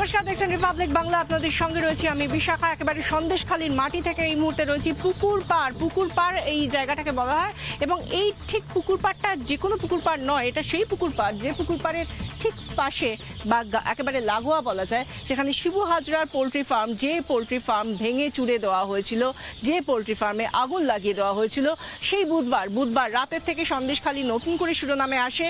নমস্কার, দেখছেন রিপাবলিক বাংলা আপনাদের সঙ্গে রয়েছি আমি বিশাখা, একেবারে সন্দেশখালীর মাটি থেকে এই মুহূর্তে রয়েছি পুকুর পাড়। পুকুর পাড় এই জায়গাটাকে বলা হয়। এবং এই ঠিক পুকুর পাড়টা যে কোনো পুকুর পাড় নয়, এটা সেই পুকুর পাড়। যে পুকুর পাড়ের ঠিক পাশে বা একেবারে লাগোয়া বলা যায়, যেখানে শিবু হাজরার পোলট্রি ফার্ম, যে পোলট্রি ফার্ম ভেঙে চুড়ে দেওয়া হয়েছিল, যে পোলট্রি ফার্মে আগুন লাগিয়ে দেওয়া হয়েছিল, সেই বুধবার বুধবার রাতের থেকে সন্দেশখালী নতুন করে শিরোনামে আসে।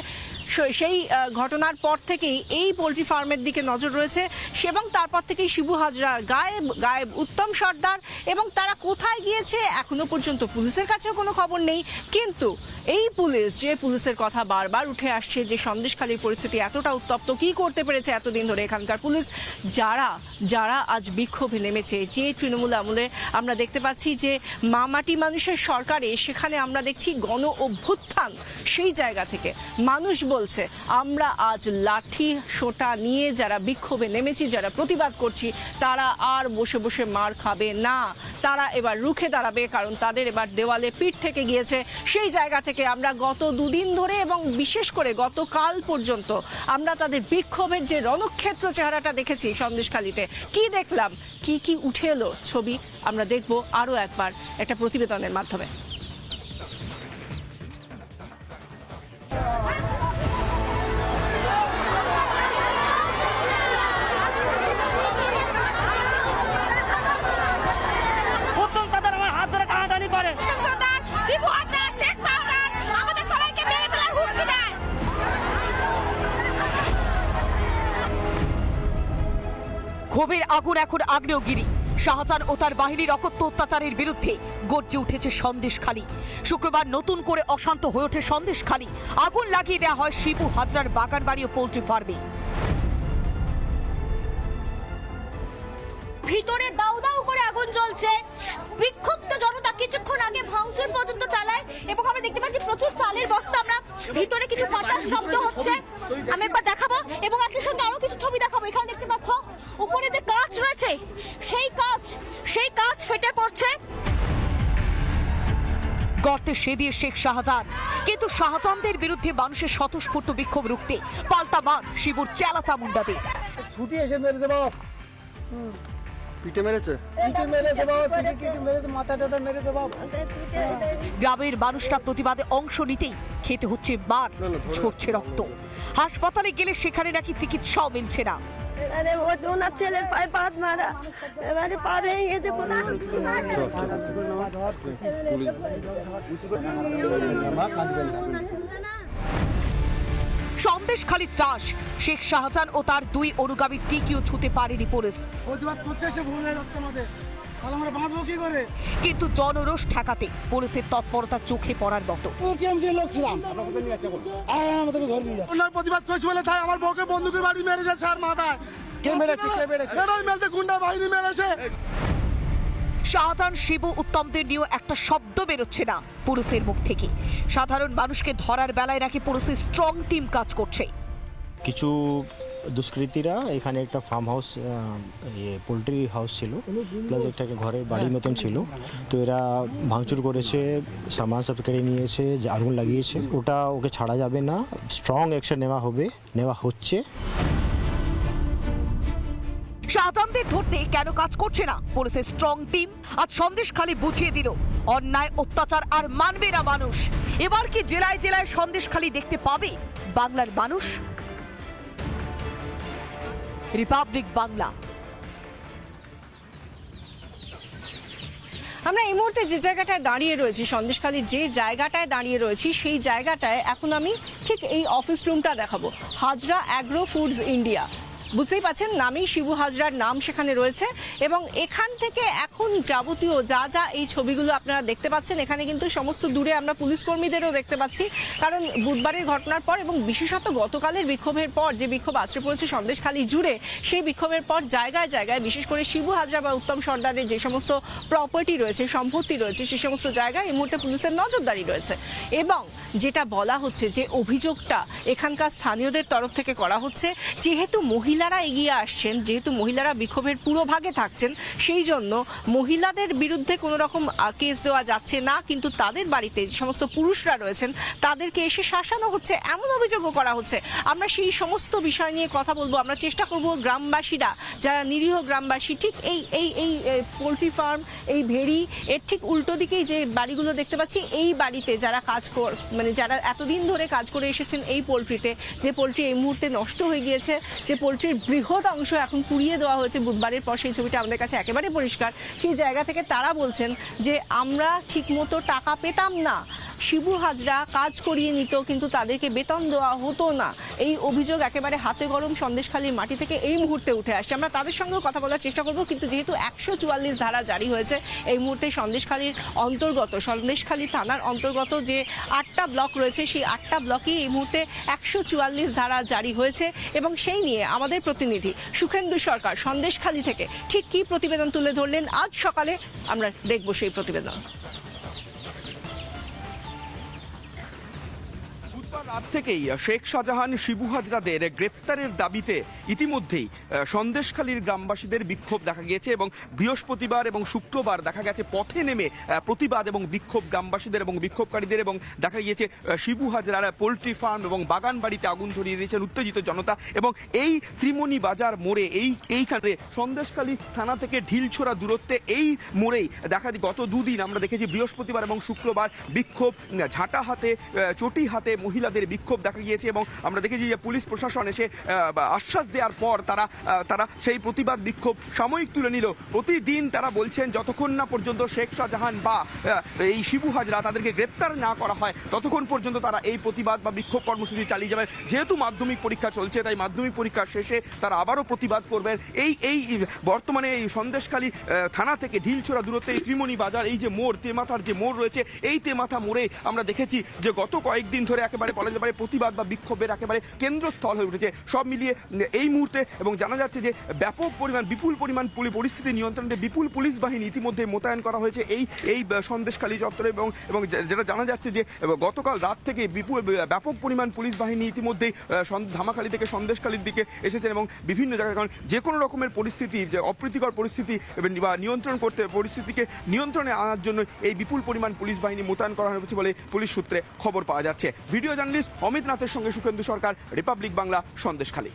সেই ঘটনার পর থেকেই এই পোলট্রি ফার্মের দিকে নজর রয়েছে এবং তারপর থেকেই শিবু হাজরা গায়েব গায়েব উত্তম সর্দার এবং তারা কোথায় গিয়েছে এখনও পর্যন্ত পুলিশের কাছেও কোনো খবর নেই। কিন্তু এই পুলিশ যে পুলিশের কথা বারবার উঠে আসছে যে সন্দেশখালীর পরিস্থিতি এতটা উত্তপ্ত, কি করতে পেরেছে এতদিন ধরে এখানকার পুলিশ? যারা যারা আজ বিক্ষোভে নেমেছে, যে তৃণমূল আমলে আমরা দেখতে পাচ্ছি যে মামাটি মানুষের সরকারে সেখানে আমরা দেখছি গণ অভ্যুত্থান সেই জায়গা থেকে। মানুষ বলছে, আমরা আজ লাঠি সোটা নিয়ে যারা বিক্ষোভে নেমেছি, যারা প্রতিবাদ করছি, তারা আর বসে বসে মার খাবে না। তারা এবার রুখে দাঁড়াবে, কারণ তাদের এবার দেওয়ালে পিঠ থেকে গিয়েছে। সেই জায়গা থেকে আমরা গত দুদিন ধরে এবং বিশেষ করে গতকাল পর্যন্ত আমরা তাদের বিক্ষোভের যে রণক্ষেত্র চেহারাটা দেখেছি সন্দেশখালিতে, কি দেখলাম? কি কি উঠে এলো? ছবি আমরা দেখব আরও একবার একটা প্রতিবেদনের মাধ্যমে। ক্ষোভের আগুন এখন আগ্নেয়গিরি। শাহজাহান ও তার বাহিনীর অকথ্য অত্যাচারের বিরুদ্ধে গর্জে উঠেছে সন্দেশখালী শুক্রবার নতুন করে অশান্ত হয়ে ওঠে সন্দেশখালী আগুন লাগিয়ে দেওয়া হয় শিবু হাজরার বাগানবাড়ি ও পোল্ট্রি ফার্মে। ভিতরে দাউ দাউ করে আগুন জ্বলছে। বিক্ষুব্ধ জনতা কিছুক্ষণ আগে ভাঙচুর পর্যন্ত চালায় এবং আমরা দেখতে পাচ্ছি প্রচুর চালের বস্তা আমরা। ভিতরে কিছু ফাটার শব্দ হচ্ছে। আমি একবার দেখাবো এবং একই সঙ্গে আরও কিছু ছবি দেখাবো। এখানে দেখতে পাচ্ছ উপরে যে সেই কাঁচ সেই কাঁচ ফেটে পড়ছে। গর্তে সে দিয়ে শেখ শাহজাহান। কিন্তু শাহজাহানদের বিরুদ্ধে মানুষের স্বতঃস্ফূর্ত বিক্ষোভ রুখতে পাল্টা মান শিবুর চেলা চামুন্ডাদের ছুটি এসে মেরেছে বাপ। পিঠে মেরেছে। পিঠে মেরেছে বাপ পিঠে পিঠে মেরেছে মাথা টাথা মেরেছে বাপ। গ্রামের মানুষরা প্রতিবাদে অংশ নিতেই খেতে হচ্ছে মার ঝরছে রক্ত। হাসপাতালে গেলে সেখানে নাকি চিকিৎসাও মিলছে না। এবারে ও ওনার ছেলের পায়ে পাত মারা। এবারে পা ভেঙে গেছে কোথায় সন্দেশখালী শেখ শাহজাহান ও তার দুই অনুগামী টিকিও ছুতে পারেনি পুলিশ। প্রতিবাদ করতে এসে ভুল হয়ে যাচ্ছে আমাদের। তাহলে আমরা বাঁচবো কি করে? কিন্তু জনরোষ ঠেকাতে পুলিশের তৎপরতা চোখে পড়ার মতো। টিএমসি লোক ছিলাম। আমাদেরকে ধরে নিয়ে ওনার প্রতিবাদ করছি বলে তাই আমার বউকে বন্দুকের বাড়ি মেরেছে স্যার মাথায়। কে মেরেছে? কে মেরেছে? মেরেছে গুন্ডা বাহিনী মেরেছে। শাহজাহান শিবু উত্তমদের নিয়েও একটা শব্দ বেরোচ্ছে না পুলিশের মুখ থেকে। সাধারণ মানুষকে ধরার বেলায় নাকি পুলিশের স্ট্রং টিম কাজ করছে। কিছু দুষ্কৃতীরা এখানে একটা ফার্ম হাউস ইয়ে পোলট্রি হাউস ছিল। প্লাস একটা ঘরের বাড়ির মতন ছিল। তো এরা ভাঙচুর করেছে, সামান সব কেড়ে নিয়েছে, আগুন লাগিয়েছে। ওটা ওকে ছাড়া যাবে না। স্ট্রং অ্যাকশন নেওয়া হবে, নেওয়া হচ্ছে। শাহজাহানদের ধরতে কেন কাজ করছে না? পুলিশের স্ট্রং টিম আজ সন্দেশ খালি বুঝিয়ে দিল, অন্যায়, অত্যাচার আর মানবে না মানুষ। এবার কি জেলায় জেলায় সন্দেশ খালি দেখতে পাবে? বাংলার মানুষ রিপাবলিক বাংলা আমরা এই মুহূর্তে যে জায়গাটায় দাঁড়িয়ে রয়েছি, সন্দেশখালীর যে জায়গাটায় দাঁড়িয়ে রয়েছি, সেই জায়গাটায় এখন আমি ঠিক এই অফিস রুমটা দেখাবো। হাজরা অ্যাগ্রো ফুডস ইন্ডিয়া বুঝতেই পাচ্ছেন নামেই শিবু হাজরার নাম সেখানে রয়েছে এবং এখান থেকে এখন যাবতীয় যা যা এই ছবিগুলো আপনারা দেখতে পাচ্ছেন, এখানে কিন্তু সমস্ত দূরে আমরা পুলিশ কর্মীদেরও দেখতে পাচ্ছি। কারণ বুধবারের ঘটনার পর এবং বিশেষত গতকালের বিক্ষোভের পর যে বিক্ষোভ আশ্রয় পড়েছে সন্দেশখালী জুড়ে, সেই বিক্ষোভের পর জায়গায় জায়গায়, বিশেষ করে শিবু হাজরা বা উত্তম সর্দারের যে সমস্ত প্রপার্টি রয়েছে, সম্পত্তি রয়েছে, সে সমস্ত জায়গায় এই মুহূর্তে পুলিশের নজরদারি রয়েছে। এবং যেটা বলা হচ্ছে যে অভিযোগটা এখানকার স্থানীয়দের তরফ থেকে করা হচ্ছে, যেহেতু মহিলা মহিলারা এগিয়ে আসছেন, যেহেতু মহিলারা বিক্ষোভের পুরো ভাগে থাকছেন, সেই জন্য মহিলাদের বিরুদ্ধে কোনো রকম কেস দেওয়া যাচ্ছে না, কিন্তু তাদের বাড়িতে যে সমস্ত পুরুষরা রয়েছেন, তাদেরকে এসে শাসানো হচ্ছে, এমন অভিযোগও করা হচ্ছে। আমরা সেই সমস্ত বিষয় নিয়ে কথা বলব। আমরা চেষ্টা করব গ্রামবাসীরা, যারা নিরীহ গ্রামবাসী, ঠিক এই এই এই পোলট্রি ফার্ম, এই ভেড়ি, এর ঠিক উল্টো দিকেই যে বাড়িগুলো দেখতে পাচ্ছি, এই বাড়িতে যারা কাজ কর মানে যারা এতদিন ধরে কাজ করে এসেছেন এই পোলট্রিতে, যে পোলট্রি এই মুহূর্তে নষ্ট হয়ে গিয়েছে, যে পোলট্রির বৃহৎ অংশ এখন পুড়িয়ে দেওয়া হয়েছে বুধবারের পর সেই ছবিটা আমাদের কাছে একেবারে পরিষ্কার। সেই জায়গা থেকে তারা বলছেন যে, আমরা ঠিকমতো টাকা পেতাম না। শিবু হাজরা কাজ করিয়ে নিত, কিন্তু তাদেরকে বেতন দেওয়া হতো না। এই অভিযোগ একেবারে হাতে গরম সন্দেশখালীর মাটি থেকে এই মুহূর্তে উঠে আসছে। আমরা তাদের সঙ্গেও কথা বলার চেষ্টা করব, কিন্তু যেহেতু একশো চুয়াল্লিশ ধারা জারি হয়েছে, এই মুহূর্তে সন্দেশখালীর অন্তর্গত, সন্দেশখালী থানার অন্তর্গত যে আটটা ব্লক রয়েছে, সেই আটটা ব্লকেই এই মুহূর্তে একশো চুয়াল্লিশ ধারা জারি হয়েছে এবং সেই নিয়ে আমাদের প্রতিনিধি। সুখেন্দু সরকার সন্দেশখালী থেকে ঠিক কি প্রতিবেদন তুলে ধরলেন? আজ সকালে আমরা দেখব সেই প্রতিবেদন। রাত থেকেই শেখ শাহজাহান, শিবু হাজরাদের গ্রেপ্তারের দাবিতে ইতিমধ্যেই সন্দেশখালীর গ্রামবাসীদের বিক্ষোভ দেখা গিয়েছে এবং বৃহস্পতিবার এবং শুক্রবার দেখা গেছে পথে নেমে প্রতিবাদ এবং বিক্ষোভ গ্রামবাসীদের এবং বিক্ষোভকারীদের এবং দেখা গিয়েছে শিবু হাজরার পোলট্রি ফার্ম এবং বাগান বাড়িতে আগুন ধরিয়ে দিয়েছেন উত্তেজিত জনতা এবং এই ত্রিমণি বাজার মোড়ে, এই, এইখানে সন্দেশখালী থানা থেকে ঢিলছোড়া দূরত্বে এই মোড়েই দেখা গত দুদিন আমরা দেখেছি বৃহস্পতিবার এবং শুক্রবার বিক্ষোভ ঝাঁটা হাতে চটি হাতে মহিলাদের বিক্ষোভ দেখা গিয়েছে এবং আমরা দেখেছি যে পুলিশ প্রশাসন এসে আশ্বাস দেওয়ার পর তারা তারা সেই প্রতিবাদ বিক্ষোভ সাময়িক তুলে নিল। প্রতিদিন তারা বলছেন, যতক্ষণ না পর্যন্ত শেখ শাহজাহান বা এই শিবু হাজরা তাদেরকে গ্রেপ্তার না করা হয়, ততক্ষণ পর্যন্ত তারা এই প্রতিবাদ বা বিক্ষোভ কর্মসূচি চালিয়ে যাবেন যেহেতু মাধ্যমিক পরীক্ষা চলছে, তাই মাধ্যমিক পরীক্ষা শেষে তারা আবারও প্রতিবাদ করবেন। এই এই, বর্তমানে এই সন্দেশখালী থানা থেকে ঢিলছোড়া দূরত্বে ত্রিমণি বাজার, এই যে মোড়, তেমাথার যে মোড় রয়েছে, এই তেমাথা মোড়ে আমরা দেখেছি যে গত কয়েকদিন ধরে একেবারে বলা যেতে পারে প্রতিবাদ বা বিক্ষোভের একেবারে কেন্দ্রস্থল হয়ে উঠেছে। সব মিলিয়ে এই মুহূর্তে এবং জানা যাচ্ছে যে ব্যাপক পরিমাণ, বিপুল পরিমাণ পরিস্থিতি নিয়ন্ত্রণে বিপুল পুলিশ বাহিনী ইতিমধ্যে মোতায়েন করা হয়েছে এই এই সন্দেশখালী চত্বরে এবং এবং যেটা জানা যাচ্ছে যে গতকাল রাত থেকে বিপুল ব্যাপক পরিমাণ পুলিশ বাহিনী ইতিমধ্যে ধামাখালী থেকে সন্দেশখালীর দিকে এসেছেন এবং বিভিন্ন জায়গায়, কারণ যে কোনো রকমের পরিস্থিতি, যে অপ্রীতিকর পরিস্থিতি বা নিয়ন্ত্রণ করতে, পরিস্থিতিকে নিয়ন্ত্রণে আনার জন্য এই বিপুল পরিমাণ পুলিশ বাহিনী মোতায়েন করা হয়েছে বলে পুলিশ সূত্রে খবর পাওয়া যাচ্ছে। ভিডিও জার্নালিস্ট অমিত নাথের সঙ্গে সুখেন্দু সরকার রিপাবলিক বাংলা সন্দেশখালী।